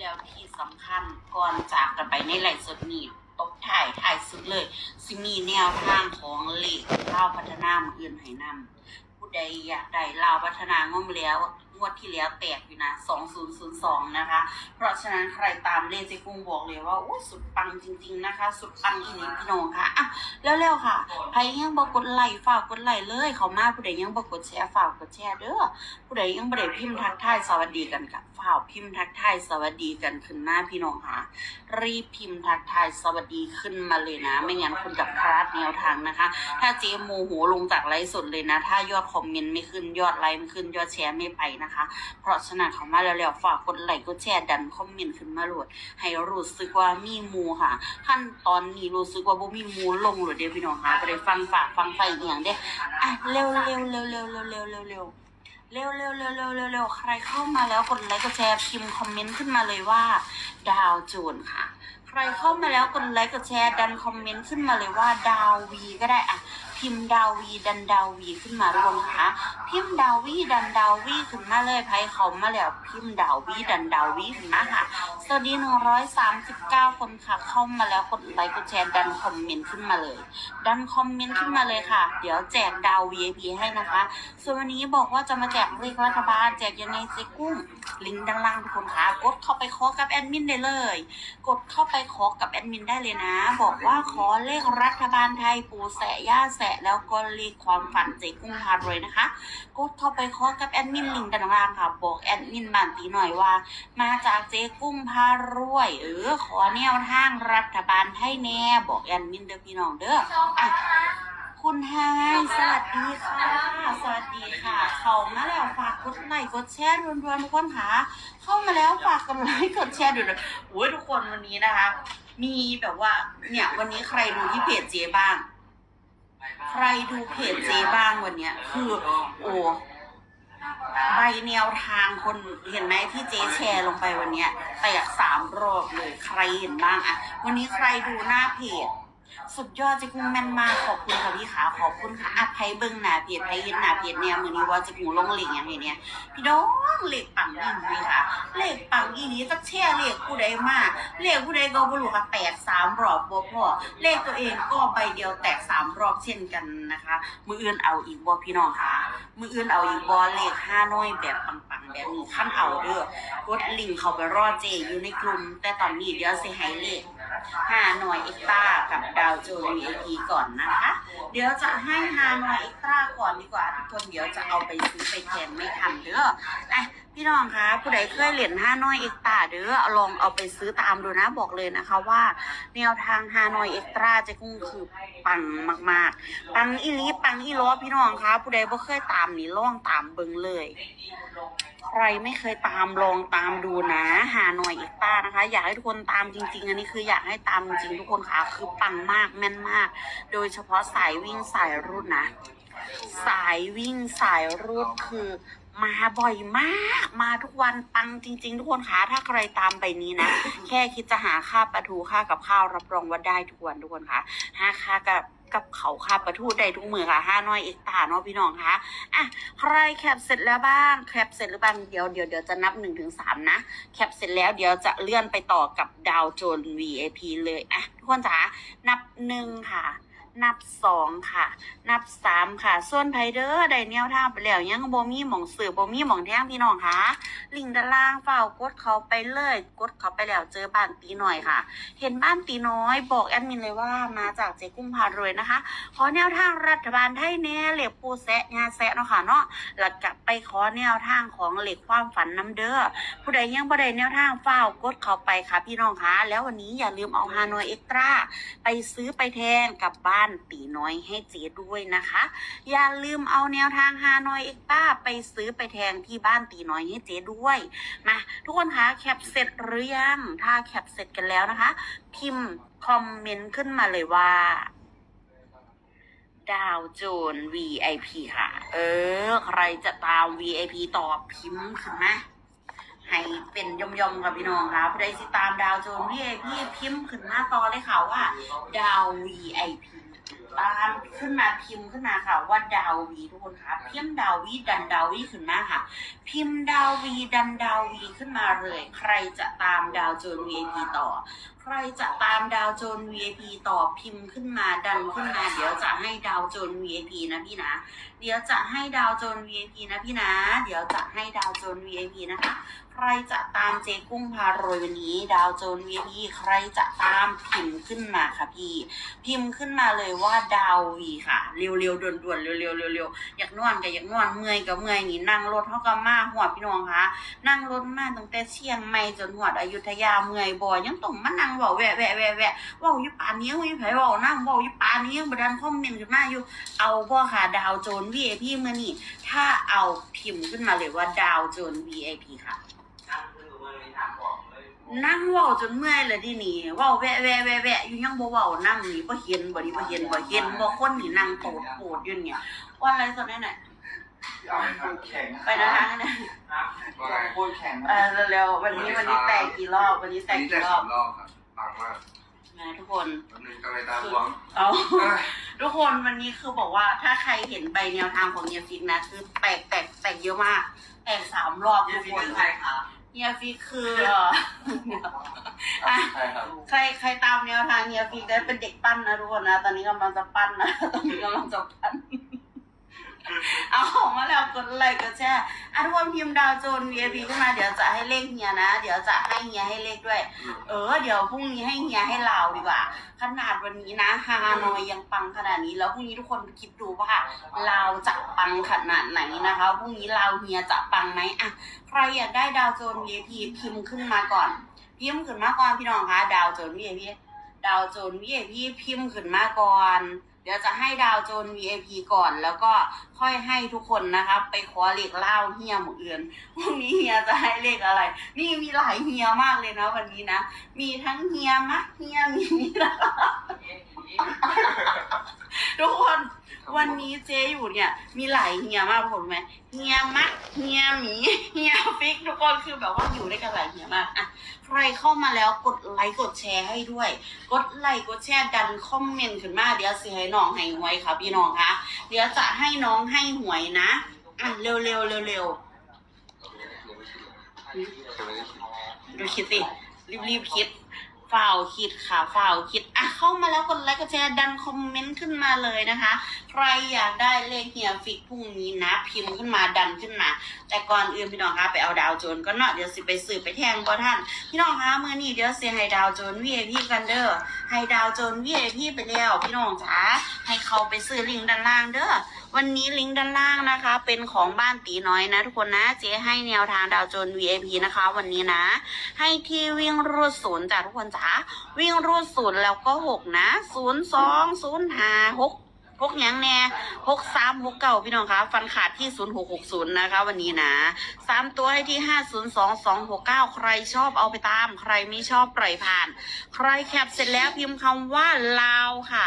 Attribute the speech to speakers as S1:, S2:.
S1: แล้วที่สำคัญก่อนจากกันไปในไลฟ์สดนี้ตบถ่ายถ่ายสุดเลย สิมีแนวทางของเลขเล่าพัฒนามืออื่นให้นำผู้ใดอยากได้เล่าพัฒนางอมแล้ว งวดที่แล้วแตกอยู่นะ 2002 นะคะ เพราะฉะนั้นใครตามเลขเจกุ้งบอกเลยว่าโอ้สุดปังจริง ๆนะคะ สุดปังอีนี้พี่น้องค่ะอะเร็วๆค่ะใครยังบอกกดไลค์ฝากกดไลค์เลย เขามาผู้ใดยังบอกกดแชร์ฝากกดแชร์เด้อผู้ใดยังบ่ได้พิมพ์ทักทายสวัสดีกันกับฝากพิมพ์ทักทายสวัสดีกันขึ้นมาพี่น้องค่ะ รีบพิมพ์ทักทายสวัสดีขึ้นมาเลยนะ ไม่งั้นคุณกับพลาดแนวทางนะคะ ถ้าเจ๊โมโหลงจากไลฟ์สดเลยนะ ถ้ายอดคอมเมนต์ไม่ขึ้นยอดไลค์ไม่ขึ้นยอดแชร์ไม่ไปนะคะ เพราะฉะนั้นเขามาแล้วๆฝากกดไลค์กดแชร์ดันคอมเมนต์ขึ้นมาโหลด ให้รู้สึกว่ามีมูค่ะขั้นตอนนี้รู้สึกว่าบ่มีมูลงหรือเดียวพี่น้องค่ะไปฟังฝากฟังไฟอหย่างเด้อะเร็วเร็วเร็วเร็วเร็วเร็วเร็วเร็วเร็วเร็วเร็วเร็วเร็วเร็วใครเข้ามาแล้วกดไลค์กดแชร์พิมพ์คอมเมนต์ขึ้นมาเลยว่า ดาวโจนค่ะ ใครเข้ามาแล้วกดไลค์กดแชร์ดันคอมเมนต์ขึ้นมาเลยว่าดาววีก็ได้อะ พิมพ์ดาววีดันดาววีขึ้นมารวมค่ะพิมพ์ดาววีดันดาววีขึ้นมาเลยใครเขามาแล้วพิมพ์ดาววีดันดาววีขึ้นมาค่ะสวัสดีหนึ่งร้อยสามสิบเก้าคนค่ะเข้ามาแล้วกดไลค์กดแชร์ดันคอมเมนต์ขึ้นมาเลย ดันคอมเมนต์ขึ้นมาเลยค่ะ เดี๋ยวแจกดาว VIP ให้นะคะ ส่วนวันนี้บอกว่าจะมาแจกเลขรัฐบาลแจกยังไงเจ๊กุ้งลิงก์ด้านล่างทุกคนค่ะกดเข้าไปขอกับแอดมินได้เลย กดเข้าไปขอกับแอดมินได้เลยนะ บอกว่าขอเลขรัฐบาลไทยปูแสย่าแสะแล้วก็เลขความฝันเจ๊กุ้งพารวยนะคะ กดเข้าไปขอกับแอดมินลิงก์ด้านล่างค่ะบอกแอดมินบานตีหน่อยว่า มาจากเจ๊กุ้งพารวย เออขอแนวทางรัฐบาลไทยแน่บอกแอดมินเด้อพี่น้องเด้ออะคุณไฮสวัสดีค่ะ สวัสดีค่ะ เข้ามาแล้วฝากกดไลค์กดแชร์รวนๆทุกคนค่ะ เข้ามาแล้วฝากกดไลค์กดแชร์ด้วยนะโอ้ยทุกคนวันนี้นะคะ มีแบบว่า เนี่ยวันนี้ใครดูที่เพจเจบ้าง ใครดูเพจเจบ้างวันเนี้ย คือโอ้ใบแนวทางคนเห็นไหมที่เจ๊แชร์ลงไปวันเนี้ยแตกสามรอบเลยใครเห็นบ้างอะวันนี้ใครดูหน้าเพจ สุดยอดจิกุ้งแม่นมากขอบคุณค่ะพี่ขาขอบคุณค่ะอัพไพเบิ้งหนาเพจไพเห็นหนาเพจเนี่ยมือนี้ว่าจิกุ้งลงเหล็กอย่างนี้เนี่ยพี่น้องเหล็กปังอีนี้ค่ะเหล็กปังอีนี้จักแช่เหล็กผู้ใดมากเหล็กผู้ใดก็บรูค่ะแตกสามรอบบ่พอเหลขตัวเองก็ใบเดียวแตกสามรอบเช่นกันนะคะ มืออื่นเอาอีกบ่พี่น้องค่ะ มืออื่นเอาอีกบ่เหลขห้าน้อยแบบปังๆแบบนี้ขั้นเอาเด้อกดลิงก์เข้าไปรอเจอยู่ในกลุ่มแต่ตอนนี้เดี๋ยวสิให้เหลข ฮานอยเอ็กตรากับดาวโจมีไอคีก่อนนะคะ เดี๋ยวจะให้ฮานอยเอ็กตราก่อนดีกว่าทุกคนเดี๋ยวจะเอาไปซื้อไปแทนไม่ทันเด้ออะ พี่น้องคะผู้ใดเคยเหรียญฮานอยเอ็กตาเด้อเอาลองเอาไปซื้อตามดูนะบอกเลยนะคะว่า แนวทางฮานอยเอ็กตราเจะกุ้งคือปังมากๆ ปังอีลีปังอีล้อพี่น้องคะผู้ใดบ่เคยตามนี่ลองตามเบิ่งเลย ใครไม่เคยตามลองตามดูนะหานอยเอีกตานะคะ อยากให้ทุกคนตามจริง ๆ อันนี้คืออยากให้ตามจริงทุกคนค่ะคือปังมากแม่นมาก โดยเฉพาะสายวิ่งสายรูดนะสายวิ่งสายรูดคือ มาบ่อยมาก มาทุกวันปังจริง ๆ ทุกคนคะถ้าใครตามไปนี้นะ แค่คิดจะหาค่าปลาทูค่ากับข้าวรับรองว่าได้ทุกวันทุกคนคะหาค่ากับกับเขาค่าปลาทูได้ทุกมือค่ะห้าน้อยเอกตาเนาะพี่น้องคะอะใครแคปเสร็จแล้วบ้างแคปเสร็จหรือบ้างเดี๋ยวเดี๋ยวเดี๋ยวจะนับหนึ่งถึงสามนะแคปเสร็จแล้วเดี๋ยวจะเลื่อนไปต่อกับดาวโจน VIP เลยอะทุกคนจ๋านับหนึ่งค่ะ นับสองค่ะ นับสามค่ะ ส่วนไพเดอร์ได้แนวทางไปแล้วยังบมีหมองสื่อบมีหมองแท่งพี่น้องคะลิงด้านล่างเฝ้ากดเขาไปเลย กดเขาไปแล้วเจอบ้านตีหน่อยค่ะ เห็นบ้านตีน้อยบอกแอดมินเลยว่ามาจากเจ๊กุ้งพารวยนะคะ ขอแนวทางรัฐบาลไทยแน่เหล็กปูแซะงาแซะเนาะค่ะเนาะแล้วกลับไปขอแนวทางของเหล็กความฝันน้ำเด้อผู้ใดยังบ่ได้แนวทางเฝ้ากดเขาไปค่ะพี่น้องคะแล้ววันนี้อย่าลืมเอาฮานอยเอ็กตร้าไปซื้อไปแทนกลับบ้านตีน้อยให้เจ๊ด้วยนะคะ อย่าลืมเอาแนวทางฮานอยเอ็กตร้าไปซื้อไปแทนที่บ้านตีน้อยให้เจ๊ด้วยมาทุกคนคะแคปเสร็จหรือยังถ้าแคปเสร็จกันแล้วนะคะ พิมพ์คอมเมนต์ขึ้นมาเลยว่าดาวโจน VIP ค่ะ เออ ใครจะตาม VIP ต่อพิมพ์ขึ้นไหมให้เป็นยมๆค่ะพี่น้องค่ะผู้สิตามดาวโจน VIP พิมพ์ขึ้นหน้าตอเลยค่ะว่า ดาว VIP ตามขึ้นมาพิมพ์ขึ้นมาค่ะ ว่าดาววีทุกคนคะพิมพ์ดาววีดันดาววีขึ้นมาค่ะ พิมพ์ดาววีดันดาววีขึ้นมาเลย ใครจะตามดาวโจน VIP ต่อ ใครจะตามดาวโจน VIP ต่อพิมพ์ขึ้นมาดันขึ้นมา เดี๋ยวจะให้ดาวโจน VIP นะพี่นะ เดี๋ยวจะให้ดาวโจน VIP นะพี่นะ เดี๋ยวจะให้ดาวโจน VIP นะคะ ใครจะตามเจกุ้งพารวยวันนี้ ดาวโจน VIP ใครจะตามพิมพ์ขึ้นมาค่ะพี่ พิมพ์ขึ้นมาเลยว่าดาววีค่ะ เร็วๆด่วนๆเร็วๆเร็วๆอยากนอนก็อยากนอนเมื่อยก็เมื่อยนี่นั่งรถเท่ากับมาหัวพี่น้องคะนั่งรถมาตั้งแต่เชียงใหม่จนหัวอยุธยาเมื่อยบ่ยังต้องมานั่งว้าแวะแวะแวะแวะว้าอยู่ป่านนี้มีไผว้านั่งว้าอยู่ป่านนี้ยังบดันคอมเมนต์ขึ้นมาอยู่ เอาบ่ค่ะดาวโจน VIP มื้อนี้ถ้าเอาพิมพ์ขึ้นมาเลยว่าดาวโจน VIP ค่ะ นั่งว้าจนเมื่อยเลยดินี่ว้าแวะแวะแวะแวะอยู่ยังบ่เว้านั่งนี่บ่เห็นบ่นี่บ่เห็นบ่เห็นบ่คนนี่นั่งโตดโปดอยู่เนี่ยว่าอะไรสดแน่น่ะ
S2: เอาไปพูดแข่ง
S1: ไปนะคะเนี่ย
S2: เอาไปพูดแข่ง
S1: เออเร็วๆวันนี้วันนี้แตกกี่รอบวันนี้แตกกี่รอ
S3: สา
S1: บ
S3: มรอบ ปังมาก
S1: นะทุกคน
S3: แป๊บนึงกำลังตามหวง
S1: เอา
S3: เอ้ย
S1: ทุกคนวันนี้คือบอกว่าถ้าใครเห็นใบแนวทางของเนียฟิกนะ คือแตกแตกแตกเยอะมากแตกสามรอบทุกคนเนียฟิกคือเอ่ออะ
S2: ใช่ครับ
S1: ใครใครตามแนวทางเนียฟิกได้เป็นเด็กปั้นนะทุกคนนะ ตอนนี้กำลังจะปั้นนะตอนนี้กำลังจะปั้น เอาออกมาแล้วกดไลค์กดแชร์อะทุกคนพิมพ์ดาวโจน VIP ขึ้นมาเดี๋ยวจะให้เลขเฮียนะ เดี๋ยวจะให้เฮียให้เลขด้วย เออ เดี๋ยวพรุ่งนี้ให้เฮียให้เราดีกว่า ขนาดวันนี้นะฮานอยยังปังขนาดนี้ แล้วพรุ่งนี้ทุกคนคิดดูว่าเราจะปังขนาดไหนนะคะพรุ่งนี้เราเฮียจะปังไหมอะใครอยากได้ดาวโจน VIP พิมพ์ขึ้นมาก่อน พิมพ์ขึ้นมาก่อนพี่น้องคะดาวโจน VIP ดาวโจน VIP พิมพ์ขึ้นมาก่อน เดี๋ยวจะให้ดาวโจน VIP ก่อนแล้วก็ค่อยให้ทุกคนนะคะไปขอเลขเล่าเฮียหมดเอือนวันนี้เฮียจะให้เลขอะไร นี่มีหลายเฮียมากเลยนะวันนี้นะ มีทั้งเฮียมะเฮียมีนะทุกคน วันนี้เจ๊อยู่เนี่ย มีหลายเฮียมากผมไหมเฮียมะเฮียหมีเฮียฟิกทุกคนคือแบบว่าอยู่ด้วยกันหลายเฮียมากอะใครเข้ามาแล้วกดไลค์กดแชร์ให้ด้วย กดไลค์กดแชร์ดันคอมเมนต์ขึ้นมาเดี๋ยวสิให้น้องให้หวยค่ะพี่น้องคะเดี๋ยวจะให้น้องให้หวยนะอะเร็วเร็วเร็วเร็วๆดูคิดสิรีบรีบๆคิด ฝ่าวคิดค่ะฝ่าวคิดอะเข้ามาแล้วกดไลค์กดแชร์ดันคอมเมนต์ขึ้นมาเลยนะคะ ใครอยากได้เลขเฮียฟิกพรุ่งนี้นะ พิมพ์ขึ้นมาดันขึ้นมา แต่ก่อนอื่นพี่น้องคะไปเอาดาวโจนก็เนาะเดี๋ยวสิไปสืบไปแทงบ่ท่าน พี่น้องคะเมื่อนี้เดี๋ยวเสียให้ดาวโจน VIP กันเด้อให้ดาวโจน VIP ไปแล้วพี่น้องจ๋าให้เขาไปซื้อลิงก์ด้านล่างเด้อวันนี้ลิงก์ด้านล่างนะคะ เป็นของบ้านตีน้อยนะทุกคนนะเจ๊ให้แนวทางดาวโจน VIP นะคะ วันนี้นะ ให้ที่วิ่งรูดศูนย์จ้ะทุกคนจ๋าวิ่งรูดศูนย์แล้วก็หกนะศูนย์สองศูนย์ห้าหกหกยังแน่หกสามหกเก้าพี่น้องคะฟันขาดที่ศูนย์หกหกศูนย์นะคะ วันนี้นะสามตัวให้ที่ห้าศูนย์สองสองหกเก้าใครชอบเอาไปตาม ใครไม่ชอบปล่อยผ่าน ใครแคปเสร็จแล้วพิมพ์คำว่าลาวค่ะ